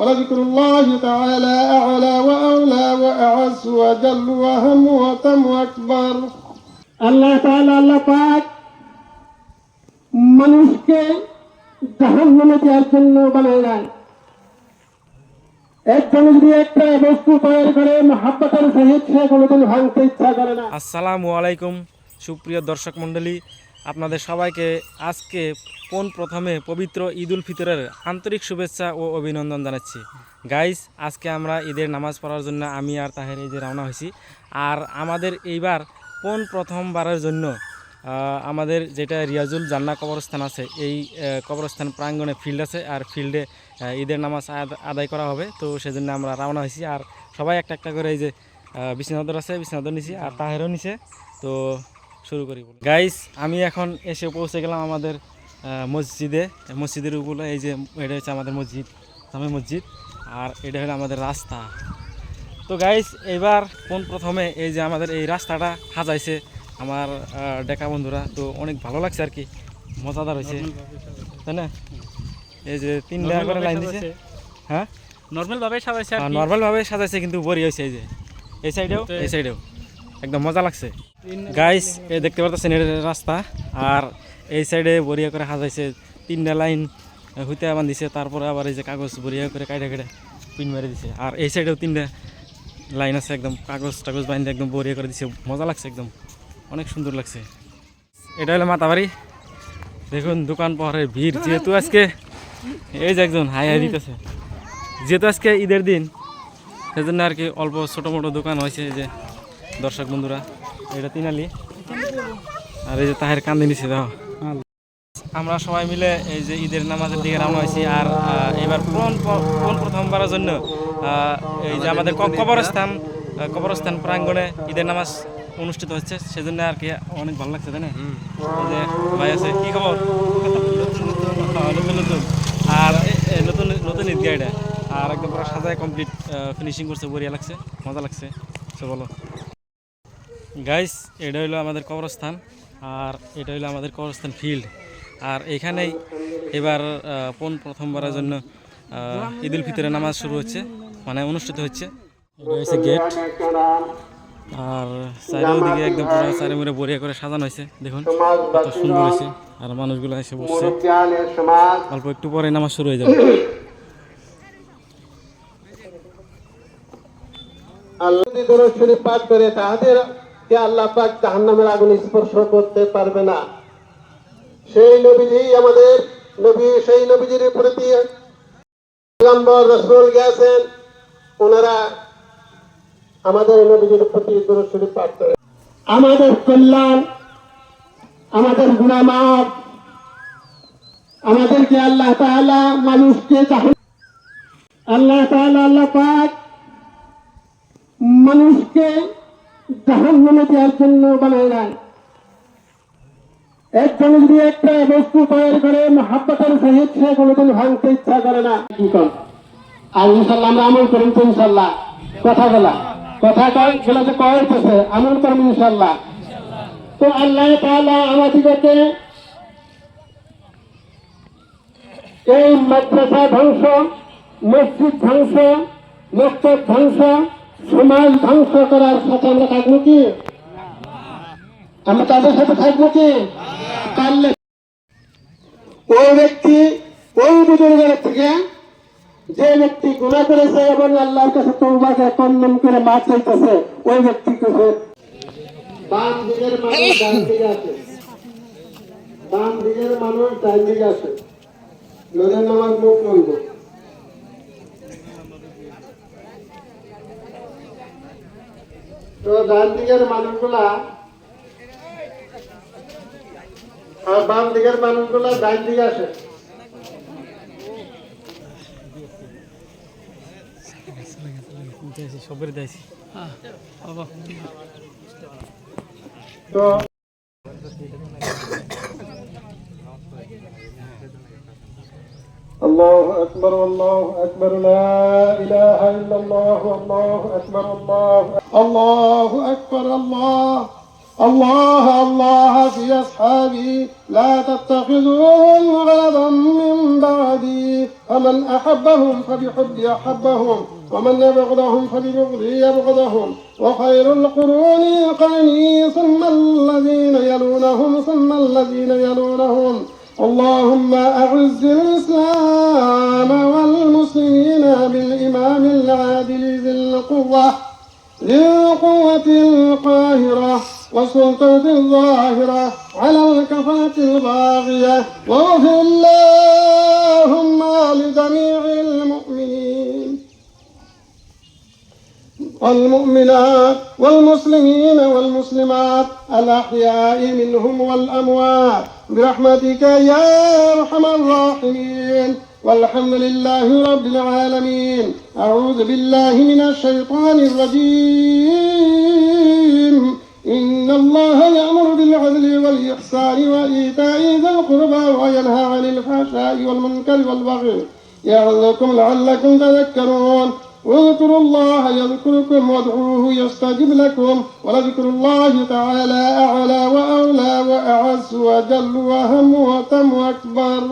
ولذكر الله تعالى أعلى وأولى وأعز وجل وهم وتم أكبر আল্লাহ তাআলা আল্লাহ পাক মানুষকে জাহান্নামে দেওয়ার জন্য বানায় নাই একজন যদি একটা বস্তু তৈরি করে মহাব্বতের সহিত সে কোনোদিন ভাঙতে ইচ্ছা করে না আসসালামু আলাইকুম সুপ্রিয় দর্শক মণ্ডলী আপনাদের সবাইকে আজকে কোন প্রথমে পবিত্র ঈদ উল ফিতরের আন্তরিক শুভেচ্ছা ও অভিনন্দন জানাচ্ছি। গাইস আজকে আমরা ঈদের নামাজ পড়ার জন্য আমি আর তাহের এই যে রওনা হয়েছি। আর আমাদের এইবার কোন প্রথমবারের জন্য আমাদের যেটা রিয়াজুল জান্না কবরস্থান আছে, এই কবরস্থান প্রাঙ্গণে ফিল্ড আছে আর ফিল্ডে ঈদের নামাজ আদ- আদায় করা হবে। তো সেজন্য আমরা রওনা হয়েছি। আর সবাই একটা একটা করে এই যে বিছানাদর আছে বিছানাদর নিছি আর তাহেরও নিছে তো শুরু করি গাইস আমি এখন এসে পৌঁছে গেলাম আমাদের মসজিদে। মসজিদের উপরে এই যে এটা হচ্ছে আমাদের মসজিদ জামে মসজিদ আর এটা হলো আমাদের রাস্তা। তো গাইস এবার কোন প্রথমে এই যে আমাদের এই রাস্তাটা সাজাইছে আমার ডেকা বন্ধুরা তো অনেক ভালো লাগছে আর কি মজাদার হয়েছে। তাই না? এই যে তিনটা করে লাইন দিছে। হ্যাঁ? নর্মাল ভাবে সাজাইছে আর কি। নর্মালভাবে সাজাইছে কিন্তু বড়ি হয়েছে এই যে। এই সাইডেও এই সাইডেও একদম মজা লাগছে। গাইস এই দেখতে পারতেছেন, এটা রাস্তা। আর এই সাইডে বরিয়া করে হাজাইছে তিনটা লাইন হইতে আবার দিছে তারপরে আবার এই যে কাগজ বরিয়া করে কাইটে কেটে পিন মেরে দিছে। আর এই সাইডেও তিনটা লাইন আছে, একদম কাগজ টাগজ বাইন্দে একদম বরিয়া করে দিছে। মজা লাগছে একদম, অনেক সুন্দর লাগছে। এটা হলো মাতাবাড়ি। দেখুন, দোকান পাহাড়ের ভিড়, যেহেতু আজকে, এই যে একজন হাই হাই দিতেছে। যেহেতু আজকে ঈদের দিন, সেজন্য আর কি অল্প ছোটো মোটো দোকান হয়েছে যে দর্শক বন্ধুরা। এটা তিনালি। আর এই যে তাহের কান্দে নিছে দাও আমরা সবাই মিলে এই যে ঈদের নামাজের দিকে রওনা হয়েছি আর এবার কোন কোন প্রথমবারের জন্য এই যে আমাদের কবরস্থান কবরস্থান প্রাঙ্গণে ঈদের নামাজ অনুষ্ঠিত হচ্ছে সেজন্য আর কি অনেক ভালো লাগছে তাই না? যে ভাই আছে কি খবর? নতুন নতুন। আর নতুন নতুন ঈদগাহ এটা। আর একদম পুরো সাজায় কমপ্লিট ফিনিশিং করছে বড়িয়া লাগছে মজা লাগছে। তো বলো। গাইস এটা হলো আমাদের কবরস্থান, আর এটা হলো আমাদের কবরস্থান ফিল্ড আর এখানেই এবার কোন প্রথমবারের জন্য ঈদ উল ফিতরের নামাজ শুরু হচ্ছে মানে অনুষ্ঠিত হচ্ছে। এটা হচ্ছে গেট আর চারিদিকে একদম পুরো চারিমুড়ে বড়িয়া করে সাজানো হয়েছে, দেখুন কত সুন্দর হয়েছে। আর মানুষগুলো এসে বসছে। অল্প একটু পরে নামাজ শুরু হয়ে যাবে। আল্লাহ পাঠ করে তাদের কে আল্লাহ পাক জাহান্নামের আগুন স্পর্শ করতে পারবে না? সেই নবীজি আমাদের নবী, সেই নবীজির প্রতি গেছেন ওনারা আমাদের নবীজির প্রতি পাঠ আমাদের কল্যাণ, আমাদের গুণামাপ আমাদেরকে আল্লাহ তাআলা মানুষকে আল্লাহ তাআলা, আল্লাহ পাক মানুষকে জাহান নামে দেওয়ার জন্য বানায় নাই। একজন যদি একটা বস্তু তৈরি করে, মহাব্বতের সহিত কোনোদিন ভাঙতে ইচ্ছা করে না। কি কম? আর ইনশাল্লাহ আমরা আমল করি তো ইনশাল্লাহ কথা বলা। কথা কয় সেটা যে কয়ের পেছে আমল করব ইনশাল্লাহ তো আল্লাহ এই মাদ্রাসা ধ্বংস, মসজিদ ধ্বংস ধ্বংস সমাজ ধ্বংস করার সাথে আমরা থাকব কি? আমরা তাদের সাথে থাকব কি? পারলে। ওই ব্যক্তি, ওই বুজুর্গের থেকে যে ব্যক্তি গুণা করেছে এবং আল্লাহর কাছে তৌবাকে কন্ডম করে মাছ চাইতেছে, ওই ব্যক্তি কাছে বাম মানুষ বাম মানুষ তো ডান দিকের মানুষগুলা আর বাম দিকের মানুষগুলা ডান দিকে আসে। সবের তো الله أكبر والله أكبر لا إله إلا الله والله أكبر الله الله أكبر الله الله الله في أصحابي لا تتخذوهم غرضا من بعدي فمن أحبهم فبحبي أحبهم ومن يبغضهم فببغضي يبغضهم وخير القرون قرني ثم الذين يلونهم ثم الذين يلونهم. اللهم أعز الإسلام والمسلمين بالإمام العادل ذي القوة ذي القوة القاهرة والسلطة الظاهرة على الكفرة الباغية. واغفر اللهم لجميع والمؤمنات والمسلمين والمسلمات الأحياء منهم والأموات برحمتك يا أرحم الراحمين والحمد لله رب العالمين. أعوذ بالله من الشيطان الرجيم. إن الله يأمر بالعدل والإحسان وإيتاء ذي القربى وينهى عن الفحشاء والمنكر والبغي يعظكم لعلكم تذكرون. واذكروا الله يذكركم وادعوه يستجب لكم ولذكر الله تعالى أعلى وأولى وأعز وجل وهم وتم وأكبر.